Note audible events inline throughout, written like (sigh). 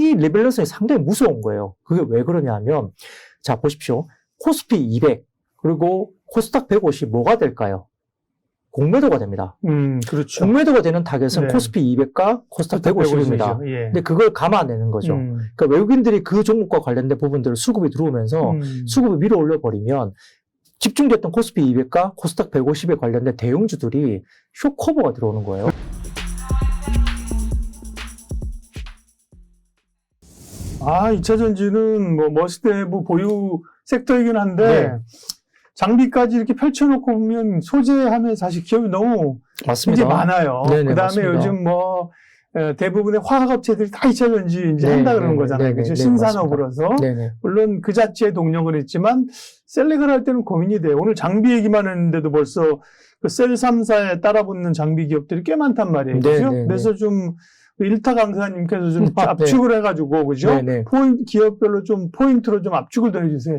이 리밸런스가 상당히 무서운 거예요. 그게 왜 그러냐면, 자, 보십시오. 코스피 200, 그리고 코스닥 150 뭐가 될까요? 공매도가 됩니다. 음, 그렇죠. 공매도가 되는 타겟은 네. 코스피 200과 코스닥 150입니다. 예. 근데 그걸 감안내는 거죠. 음, 그러니까 외국인들이 그 종목과 관련된 부분들을 수급이 들어오면서 음. 수급을 밀어 올려버리면 집중됐던 코스피 200과 코스닥 150에 관련된 대형주들이 쇼커버가 들어오는 거예요. 아, 2차 전지는 뭐 머스대부 보유 섹터이긴 한데 네. 장비까지 이렇게 펼쳐놓고 보면 소재하면 사실 기업이 너무 맞습니다. 이제 많아요. 네네, 그다음에 맞습니다. 요즘 뭐 에, 대부분의 화학업체들이 다 2차 전지 이제 네, 한다 그러는 네, 거잖아요. 네, 그죠? 네, 신산업으로서. 물론 그 자체의 동력은 있지만 셀렉을 할 때는 고민이 돼요. 오늘 장비 얘기만 했는데도 벌써 그 셀 3사에 따라 붙는 장비 기업들이 꽤 많단 말이에요. 네, 그죠? 네, 네. 그래서 좀 일타 강사님께서 좀 아, (laughs) 네. 압축을 해가지고 그죠? 네네. 포인트 기업별로 좀 포인트로 좀 압축을 더 해주세요.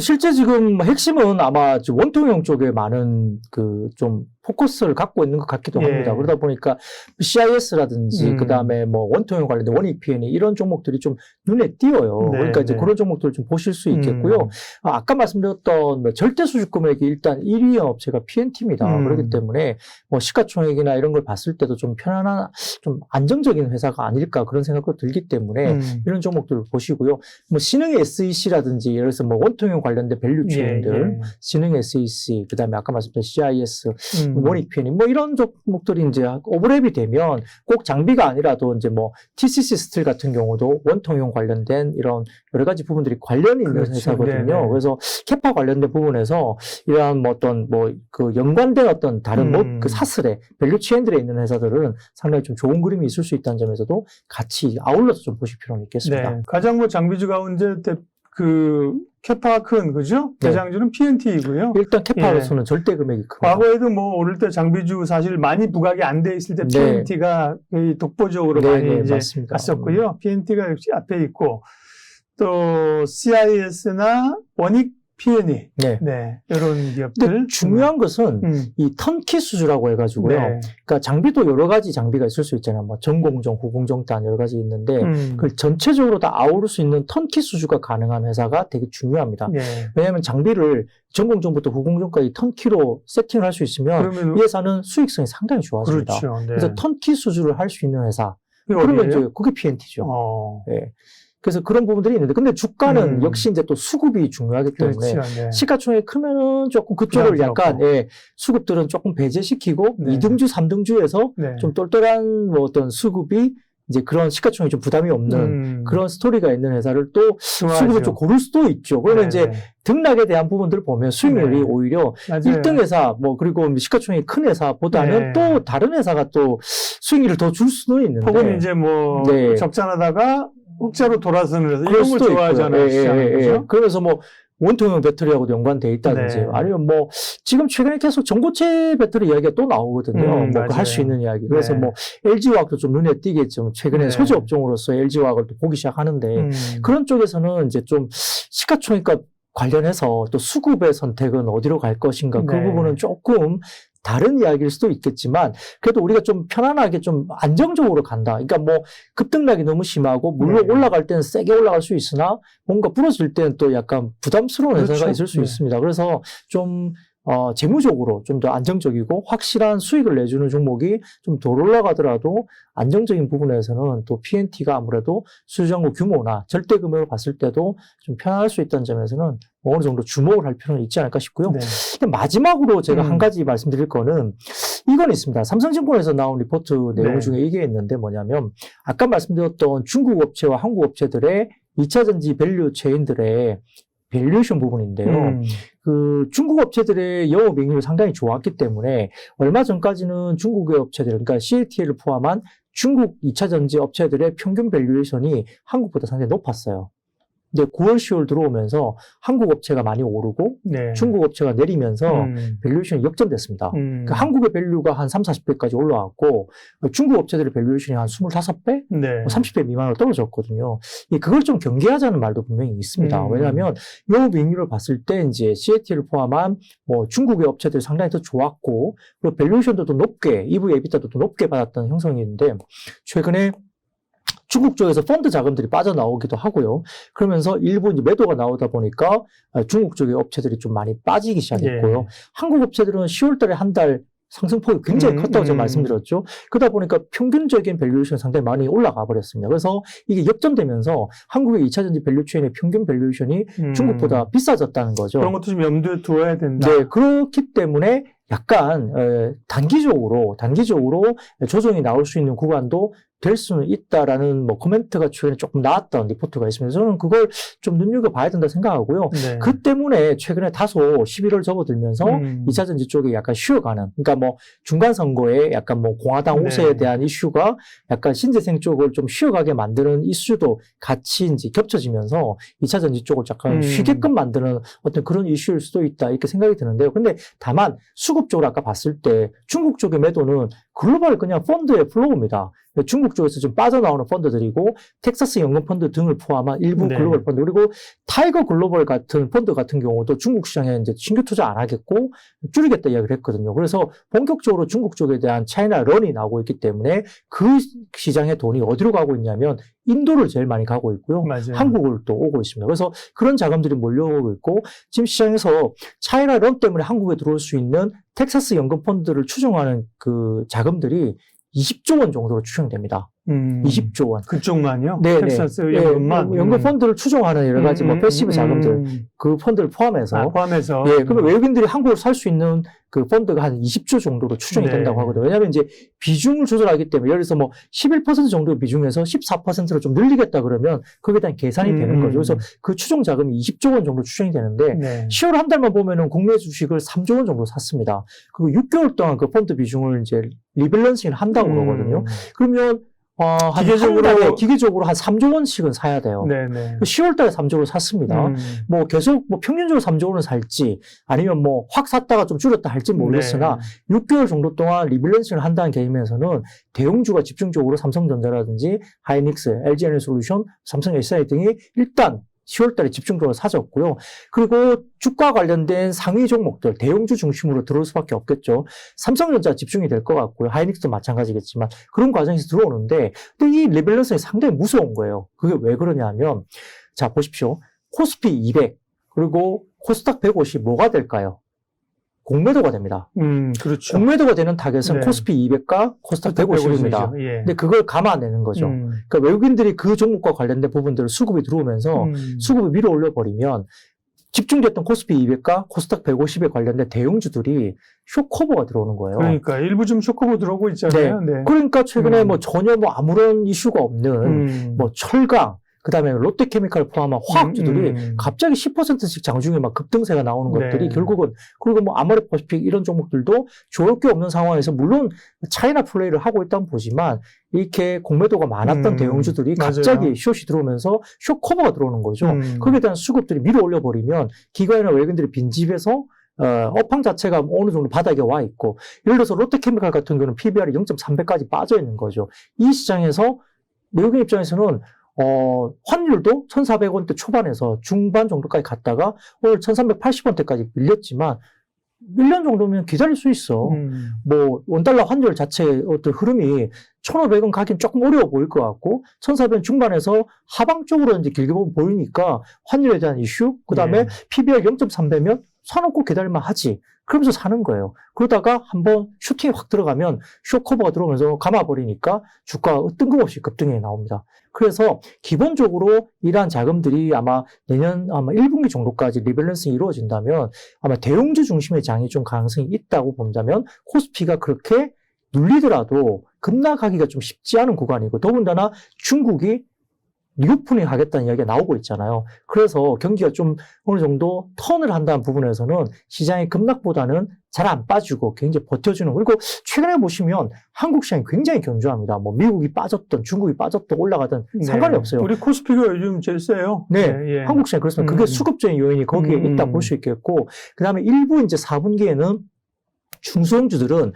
실제 지금 핵심은 아마 지금 원통형 쪽에 많은 그 좀 포커스를 갖고 있는 것 같기도 예. 합니다. 그러다 보니까 CIS라든지 음. 그다음에 뭐 원통형 관련된 원익 PN이 이런 종목들이 좀 눈에 띄어요. 네, 그러니까 이제 네. 그런 종목들을 좀 보실 수 있겠고요. 음. 아, 아까 말씀드렸던 뭐 절대 수주 금액이 일단 1위 업체가 PNT입니다. 음. 그렇기 때문에 뭐 시가총액이나 이런 걸 봤을 때도 좀 편안한 좀 안정적인 회사가 아닐까 그런 생각도 들기 때문에 음. 이런 종목들을 보시고요. 뭐 신흥 SEC라든지 예를 들어서 뭐 원통형 관련된 밸류 체인들, 예, 신흥 SEC, 그다음에 아까 말씀드린 CIS, 예. 음. 원익 편이 뭐 이런 종목들이 이제 오버랩이 되면 꼭 장비가 아니라도 이제 뭐 TCC 스틸 같은 경우도 원통형 관련된 이런 여러 가지 부분들이 관련이 있는 그렇죠. 회사거든요. 네네. 그래서 캐파 관련된 부분에서 이러한 뭐 어떤 뭐 그 연관된 어떤 다른 뭐 음. 그 사슬에 밸류 체인들에 있는 회사들은 상당히 좀 좋은 그림이 있을 수 있다는 점에서도 같이 아울러서 좀 보실 필요는 있겠습니다. 네. 가장 뭐 장비주 가운데 대- 그 캐파가 큰 그죠? 네. 대장주는 PNT이고요. 일단 캐파로서는 절대 금액이 큽니다. 과거에도 뭐 오를 때 장비주 사실 많이 부각이 안 돼 있을 때 네. PNT가 거의 독보적으로 네, 많이 네, 이제 맞습니다. 갔었고요. PNT가 역시 앞에 있고 또 CIS나 원익 PNE 네. 네 이런 기업들 중요한 것은 음. 이 턴키 수주라고 해가지고요. 네. 그러니까 장비도 여러 가지 장비가 있을 수 있잖아요. 뭐 전공정, 후공정 단 여러 가지 있는데 음. 그걸 전체적으로 다 아우를 수 있는 턴키 수주가 가능한 회사가 되게 중요합니다. 예. 왜냐하면 장비를 전공정부터 후공정까지 턴키로 세팅을 할 수 있으면 이 회사는 수익성이 상당히 좋아집니다. 그렇죠. 네. 그래서 턴키 수주를 할 수 있는 회사. 그러면? 이제 그게 PNT죠. 어. 예. 그래서 그런 부분들이 있는데, 근데 주가는 음. 역시 이제 또 수급이 중요하기 때문에 그렇죠. 네. 시가총액 크면은 조금 그쪽을 약간. 예, 수급들은 조금 배제시키고 네. 이 2등주, 3등주에서 네. 좀 똘똘한 뭐 어떤 수급이 이제 그런 시가총액 좀 부담이 없는 음. 그런 스토리가 있는 회사를 또 좋아하죠. 수급을 좀 고를 수도 있죠. 그러면 네, 이제 네. 등락에 대한 부분들을 보면 수익률이 네. 오히려 맞아요. 1등 회사 뭐 그리고 시가총액이 큰 회사보다는 네. 또 다른 회사가 또 수익률을 더 줄 수도 있는데 혹은 이제 뭐 네. 적자나다가 흑자로 돌아서는 그럴 이런 걸 좋아하잖아요. 예. 예, 예. 그죠? 그러면서 뭐 원통형 배터리하고도 연관돼 있다든지 네. 아니면 뭐 지금 최근에 계속 전고체 배터리 이야기가 또 나오거든요. 음, 뭐할 맞아요. 수 있는 이야기. 그래서 네. 뭐 LG화학도 좀 눈에 띄겠죠. 최근에 네. 소재 업종으로서 LG화학을 또 보기 시작하는데 음. 그런 쪽에서는 이제 좀 시가총액과 관련해서 또 수급의 선택은 어디로 갈 것인가 그 네. 부분은 조금 다른 이야기일 수도 있겠지만 그래도 우리가 좀 편안하게 좀 안정적으로 간다. 그러니까 뭐 급등락이 너무 심하고 물론 네. 올라갈 때는 세게 올라갈 수 있으나 뭔가 부러질 때는 또 약간 부담스러운 회사가 그렇죠. 있을 수 네. 있습니다. 그래서 좀 어, 재무적으로 좀 더 안정적이고 확실한 수익을 내주는 종목이 좀 덜 올라가더라도 안정적인 부분에서는 또 PNT가 아무래도 수주장고 규모나 절대 금액을 봤을 때도 좀 편안할 수 있다는 점에서는 뭐 어느 정도 주목을 할 필요는 있지 않을까 싶고요. 네. 근데 마지막으로 제가 음. 한 가지 말씀드릴 거는 이건 있습니다. 삼성증권에서 나온 리포트 내용 네. 중에 이게 있는데 뭐냐면 아까 말씀드렸던 중국 업체와 한국 업체들의 2차 전지 밸류 체인들의 밸류에이션 부분인데요. 음. 그 중국 업체들의 영업 이익률이 상당히 좋았기 때문에 얼마 전까지는 중국의 업체들, 그러니까 CATL을 포함한 중국 2차 전지 업체들의 평균 밸류에이션이 한국보다 상당히 높았어요. 근데 9월, 10월 들어오면서 한국 업체가 많이 오르고 네. 중국 업체가 내리면서 음. 밸류에이션이 역전됐습니다. 음. 그 한국의 밸류가 한 3, 40배까지 올라왔고 중국 업체들의 밸류에이션이 한 25배, 네. 30배 미만으로 떨어졌거든요. 이 그걸 좀 경계하자는 말도 분명히 있습니다. 음. 왜냐하면 영업 이익률을 봤을 때 이제 CAT를 포함한 뭐 중국의 업체들이 상당히 더 좋았고 그리고 밸류에이션도 더 높게 EV, EBITDA도 더 높게 받았던 형성이 있는데 최근에 중국 쪽에서 펀드 자금들이 빠져나오기도 하고요. 그러면서 일부 이제 매도가 나오다 보니까 아, 중국 쪽의 업체들이 좀 많이 빠지기 시작했고요. 예. 한국 업체들은 10월 달에 한 달 상승폭이 굉장히 음, 컸다고 제가 음. 말씀드렸죠. 그러다 보니까 평균적인 밸류에이션이 상당히 많이 올라가 버렸습니다. 그래서 이게 역전되면서 한국의 2차 전지 밸류체인의 평균 밸류에이션이 음. 중국보다 비싸졌다는 거죠. 그런 것도 좀 염두에 두어야 된다. 네, 그렇기 때문에 약간 에, 단기적으로 단기적으로 조정이 나올 수 있는 구간도 될 수는 있다라는 뭐 코멘트가 최근에 조금 나왔던 리포트가 있습니다. 저는 그걸 좀 눈여겨 봐야 된다 생각하고요. 네. 그 때문에 최근에 다소 11월 접어들면서 음. 2차 전지 쪽에 약간 쉬어가는, 그러니까 뭐 중간 선거에 약간 뭐 공화당 네. 우세에 대한 이슈가 약간 신재생 쪽을 좀 쉬어가게 만드는 이슈도 같이 이제 겹쳐지면서 2차 전지 쪽을 약간 음. 쉬게끔 만드는 어떤 그런 이슈일 수도 있다 이렇게 생각이 드는데요. 근데 다만 수급 쪽으로 아까 봤을 때 중국 쪽의 매도는 글로벌 그냥 펀드의 플로우입니다. 중국 쪽에서 좀 빠져나오는 펀드들이고 텍사스 연금 펀드 등을 포함한 일부 네. 글로벌 펀드 그리고 타이거 글로벌 같은 펀드 같은 경우도 중국 시장에 이제 신규 투자 안 하겠고 줄이겠다 이야기를 했거든요. 그래서 본격적으로 중국 쪽에 대한 차이나 런이 나오고 있기 때문에 그 시장의 돈이 어디로 가고 있냐면 인도를 제일 많이 가고 있고요. 맞아요. 한국을 또 오고 있습니다. 그래서 그런 자금들이 몰려오고 있고 지금 시장에서 차이나 런 때문에 한국에 들어올 수 있는 텍사스 연금 펀드를 추종하는 그 자금들이 20조 원 정도로 추정됩니다. 음. 20조 원. 그쪽만요? 네, 텍사스 네. 연금만? 예, 연금 펀드를 추종하는 여러 가지 뭐 음, 패시브 음, 자금들 음. 그 펀드를 포함해서 아, 포함해서. 예, 그러면 외국인들이 한국을 살 수 있는 그 펀드가 한 20조 정도로 추정이 네. 된다고 하거든요. 왜냐하면 이제 비중을 조절하기 때문에 예를 들어서 뭐 11% 정도의 비중에서 14%로 좀 늘리겠다 그러면 거기에 대한 계산이 되는 음. 거죠. 그래서 그 추정 자금이 20조 원 정도 추정이 되는데 네. 10월 한 달만 보면은 국내 주식을 3조 원 정도 샀습니다. 그리고 6개월 동안 그 펀드 비중을 이제 리밸런싱을 한다고 그러거든요. 음. 그러면 어, 한 기계적으로- 한 달에 기계적으로 한 3조 원씩은 사야 돼요. 네네. 10월 달에 3조 원을 샀습니다. 음. 뭐 계속 뭐 평균적으로 3조 원을 살지 아니면 뭐 확 샀다가 좀 줄였다 할지 모르겠으나 네. 6개월 정도 동안 리밸런싱을 한다는 개념에서는 대형주가 집중적으로 삼성전자라든지 하이닉스, LG에너솔루션, 삼성 SI 등이 일단 10월 달에 집중적으로 사졌고요. 그리고 주가 관련된 상위 종목들, 대형주 중심으로 들어올 수밖에 없겠죠. 삼성전자 집중이 될 것 같고요. 하이닉스도 마찬가지겠지만 그런 과정에서 들어오는데 근데 이 리밸런스가 상당히 무서운 거예요. 그게 왜 그러냐 하면 자 보십시오. 코스피 200 그리고 코스닥 150 뭐가 될까요? 공매도가 됩니다. 음, 그렇죠. 공매도가 되는 타겟은 네. 코스피 200과 코스닥 150입니다. 예. 근데 그걸 감안하는 거죠. 음. 그러니까 외국인들이 그 종목과 관련된 부분들을 수급이 들어오면서 음. 수급을 밀어 올려 버리면 집중됐던 코스피 200과 코스닥 150에 관련된 대형주들이 쇼커버가 들어오는 거예요. 그러니까 일부 좀 쇼커버 들어오고 있잖아요. 네. 그러니까 최근에 음. 뭐 전혀 뭐 아무런 이슈가 없는 음. 뭐 철강, 그다음에 롯데케미칼 포함한 화학주들이 음, 음. 갑자기 10%씩 장중에 막 급등세가 나오는 네. 것들이 결국은 그리고 뭐 아모레퍼시픽 이런 종목들도 좋을 게 없는 상황에서 물론 차이나 플레이를 하고 있다는 보지만 이렇게 공매도가 많았던 음, 대형주들이 맞아요. 갑자기 숏이 들어오면서 숏 커버가 들어오는 거죠. 음. 거기에 대한 수급들이 밀어 올려 버리면 기관이나 외국인들이 빈집에서 어, 업황 자체가 어느 정도 바닥에 와 있고 예를 들어서 롯데케미칼 같은 경우는 PBR이 0.3배까지 빠져 있는 거죠. 이 시장에서 외국인 입장에서는 어, 환율도 1,400원대 초반에서 중반 정도까지 갔다가 오늘 1,380원대까지 밀렸지만 1년 정도면 기다릴 수 있어. 음. 뭐 원달러 환율 자체의 어떤 흐름이 1,500원 가긴 조금 어려워 보일 것 같고 1,400원 중반에서 하방 쪽으로 이제 길게 보면 보이니까 환율에 대한 이슈 그 다음에 네. PBR 0.3배면 사놓고 기다릴만 하지. 그러면서 사는 거예요. 그러다가 한번 슈팅이 확 들어가면 쇼커버가 들어오면서 감아버리니까 주가가 뜬금없이 급등이 나옵니다. 그래서 기본적으로 이러한 자금들이 아마 내년 아마 1분기 정도까지 리밸런싱이 이루어진다면 아마 대형주 중심의 장이 좀 가능성이 있다고 본다면 코스피가 그렇게 눌리더라도 급락하기가 좀 쉽지 않은 구간이고 더군다나 중국이 리오프닝 하겠다는 이야기가 나오고 있잖아요. 그래서 경기가 좀 어느 정도 턴을 한다는 부분에서는 시장의 급락보다는 잘 안 빠지고 굉장히 버텨주는 그리고 최근에 보시면 한국 시장이 굉장히 견조합니다. 뭐 미국이 빠졌던 중국이 빠졌던 올라가든 상관이 네. 없어요. 우리 코스피가 요즘 제일 세요. 네, 예. 한국 시장 그렇습니다. 그게 음. 수급적인 요인이 거기에 음. 있다 볼 수 있겠고, 그 다음에 일부 이제 4분기에는 중소형주들은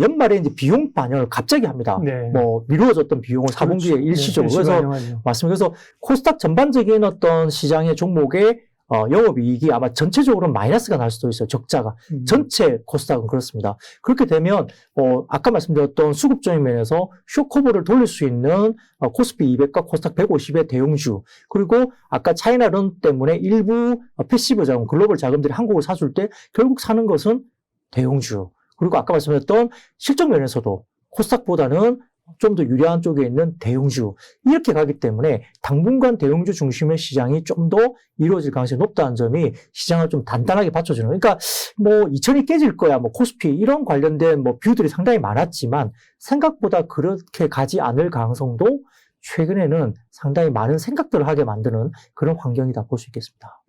연말에 이제 비용 반영을 갑자기 합니다. 네. 뭐 미루어졌던 비용을 4분기에 그렇죠. 일시적으로. 네, 그래서 일시반영하죠. 맞습니다. 그래서 코스닥 전반적인 어떤 시장의 종목의 어, 영업이익이 아마 전체적으로 마이너스가 날 수도 있어요. 적자가. 음. 전체 코스닥은 그렇습니다. 그렇게 되면 어, 아까 말씀드렸던 수급적인 면에서 쇼커버를 돌릴 수 있는 어, 코스피 200과 코스닥 150의 대형주 그리고 아까 차이나론 때문에 일부 어, 패시브 자금, 글로벌 자금들이 한국을 사줄 때 결국 사는 것은 대형주. 그리고 아까 말씀드렸던 실적 면에서도 코스닥보다는 좀 더 유리한 쪽에 있는 대형주. 이렇게 가기 때문에 당분간 대형주 중심의 시장이 좀 더 이루어질 가능성이 높다는 점이 시장을 좀 단단하게 받쳐주는. 그러니까 뭐 2천이 깨질 거야 뭐 코스피 이런 관련된 뭐 뷰들이 상당히 많았지만 생각보다 그렇게 가지 않을 가능성도 최근에는 상당히 많은 생각들을 하게 만드는 그런 환경이다 볼 수 있겠습니다.